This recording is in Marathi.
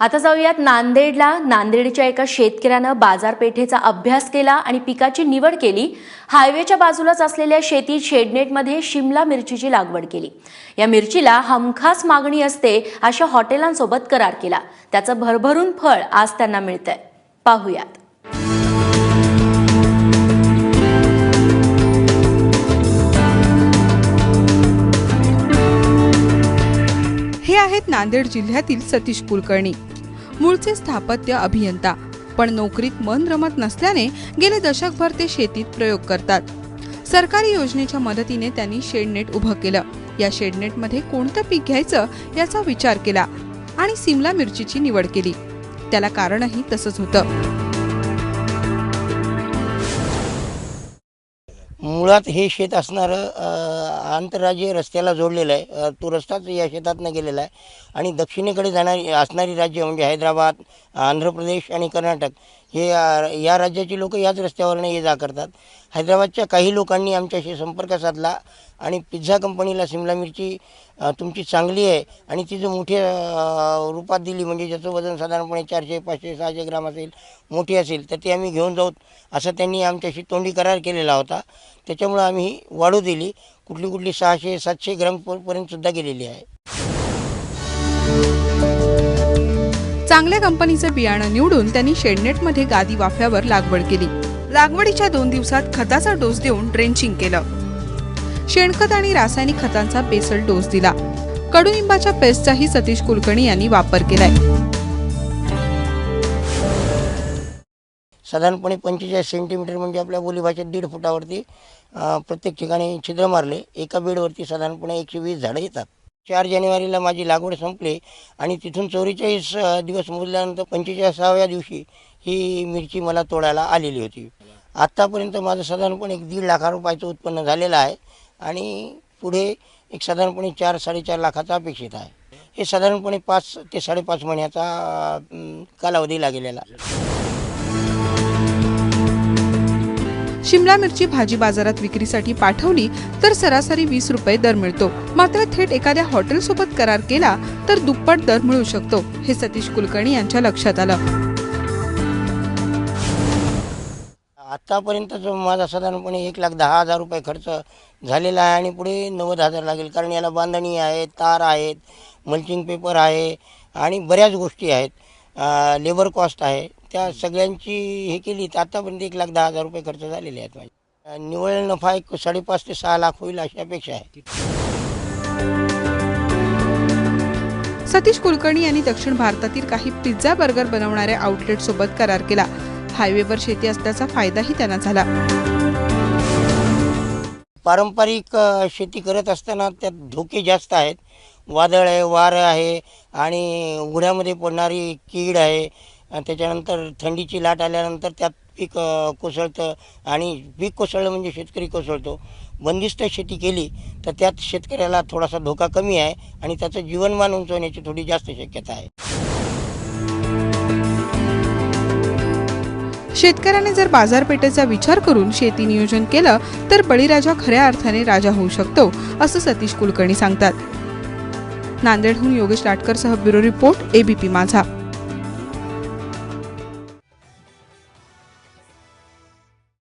आता जाऊयात नांदेडला. नांदेडच्या एका शेतकऱ्यानं बाजारपेठेचा अभ्यास केला आणि पिकाची निवड केली. हायवेच्या बाजूलाच असलेल्या शेतीत शेडनेटमध्ये शिमला मिरचीची लागवड केली. या मिरचीला हमखास मागणी असते अशा हॉटेलांसोबत करार केला. त्याचं भरभरून फळ आज त्यांना मिळतंय. पाहूयात. आहेत नांदेड जिल्ह्यातील सतीश कुलकर्णी. मूळचे स्थापत्य अभियंता पण नोकरीत मन रमत नसल्याने गेले दशकभर ते शेतीत प्रयोग करतात. सरकारी योजनेच्या मदतीने त्यांनी शेडनेट उभं केलं. या शेडनेटमध्ये कोणतं पीक घ्यायचं याचा विचार केला आणि सिमला मिरचीची निवड केली. त्याला कारणही तसंच होतं. मुळात हे शेत असणारं आंतरराज्य आंतरराज्यीय रस्त्याला जोडलेलं आहे. तो रस्ताच या शेतातनं गेलेला आहे. आणि दक्षिणेकडे जाणारी असणारी राज्य म्हणजे हैदराबाद आंध्र प्रदेश आणि कर्नाटक हे या राज्याची लोक याच रस्त्यावरनं ये जा करतात. हैदराबादच्या काही लोकांनी आमच्याशी संपर्क साधला आणि पिझ्झा कंपनीला सिमला मिरची तुमची चांगली आहे. आणि ती जर मोठ्या रूपात दिली म्हणजे ज्याचं वजन साधारणपणे चारशे पाचशे सहाशे ग्राम असेल मोठी असेल तर ती आम्ही घेऊन जाऊ. असं त्यांनी आमच्याशी तोंडी करार केलेला होता. त्याच्यामुळं आम्ही वाढू दिली. कुठली कुठली सहाशे सातशे ग्रामपर्यंतसुद्धा सुद्धा गेलेली आहे. चांगल्या कंपनीचं बियाणं निवडून त्यांनी शेडनेटमध्ये गादी वाफ्यावर लागवड केली. लागवडीच्या दोन दिवसात खताचा डोस देऊन ड्रेंचिंग केलं. शेणखत आणि रासायनिक खतांचा बेसल डोस दिला. कडुनिंबाच्या पेस्टचाही सतीश कुलकर्णी यांनी वापर केलाय. साधारणपणे पंचेचाळीस सेंटीमीटर म्हणजे आपल्या बोलीभाषेत दीड फुटावरती प्रत्येक ठिकाणी छिद्र मारले. एका बेडवरती साधारणपणे एकशे वीस झाडं येतात. चार जानेवारीला माझी लागवड संपली आणि तिथून चौवेचाळीस दिवस मोजल्यानंतर पंचेचाळीसाव्या दिवशी ही मिरची मला तोडायला आलेली होती. आत्तापर्यंत माझं साधारणपणे एक दीड लाखा रुपयाचं उत्पन्न झालेलं आहे. आणि पुढे एक साधारणपणे चार साडेचार लाखाचा अपेक्षित आहे. हे साधारणपणे पाच ते साडेपाच महिन्याचा कालावधी लागलेला. शिमला मिरची भाजी बाजारात विक्रीसाठी पाठवली तर सरासरी वीस रुपये दर मिळतो. मात्र थेट एखाद्या हॉटेल सोबत करार केला तर दुप्पट दर मिळू शकतो हे सतीश कुलकर्णी यांच्या लक्षात आलं. आत्तापर्यंत जो माझा साधारणपणे एक लाख दहा हजार रुपये खर्च झालेला आहे आणि पुढे नव्वद हजार लागेल. कारण याला बांधणी आहे तार आहेत मल्चिंग पेपर आहे आणि बऱ्याच गोष्टी आहेत. लेबर कॉस्ट आहे. त्या सगळ्यांची हे केली तर आत्तापर्यंत एक लाख दहा हजार रुपये खर्च झालेले आहेत माझे. निवळ निव्वळ नफा एक साडेपाच ते सहा लाख होईल अशी अपेक्षा आहे. सतीश कुलकर्णी यांनी दक्षिण भारतातील काही पिझ्झा बर्गर बनवणाऱ्या आउटलेट सोबत करार केला. हायवेवर शेती असल्याचा फायदाही त्यांना झाला. पारंपरिक शेती करत असताना त्यात धोके जास्त आहेत. वादळ आहे वारं आहे आणि उघड्यामध्ये पडणारी कीड आहे. त्याच्यानंतर थंडीची लाट आल्यानंतर त्यात पीक कोसळतं आणि पीक कोसळलं म्हणजे शेतकरी कोसळतो. बंदिस्त शेती केली तर त्यात शेतकऱ्याला थोडासा धोका कमी आहे आणि त्याचं जीवनमान उंचवण्याची थोडी जास्त शक्यता आहे. शेतकऱ्याने जर बाजारपेठेचा विचार करून शेती नियोजन केलं तर बळीराजा खऱ्या अर्थाने राजा होऊ शकतो असं सतीश कुलकर्णी सांगतात. नांदेडहून योगेश लाटकर सह ब्युरो रिपोर्ट एबीपी माझा.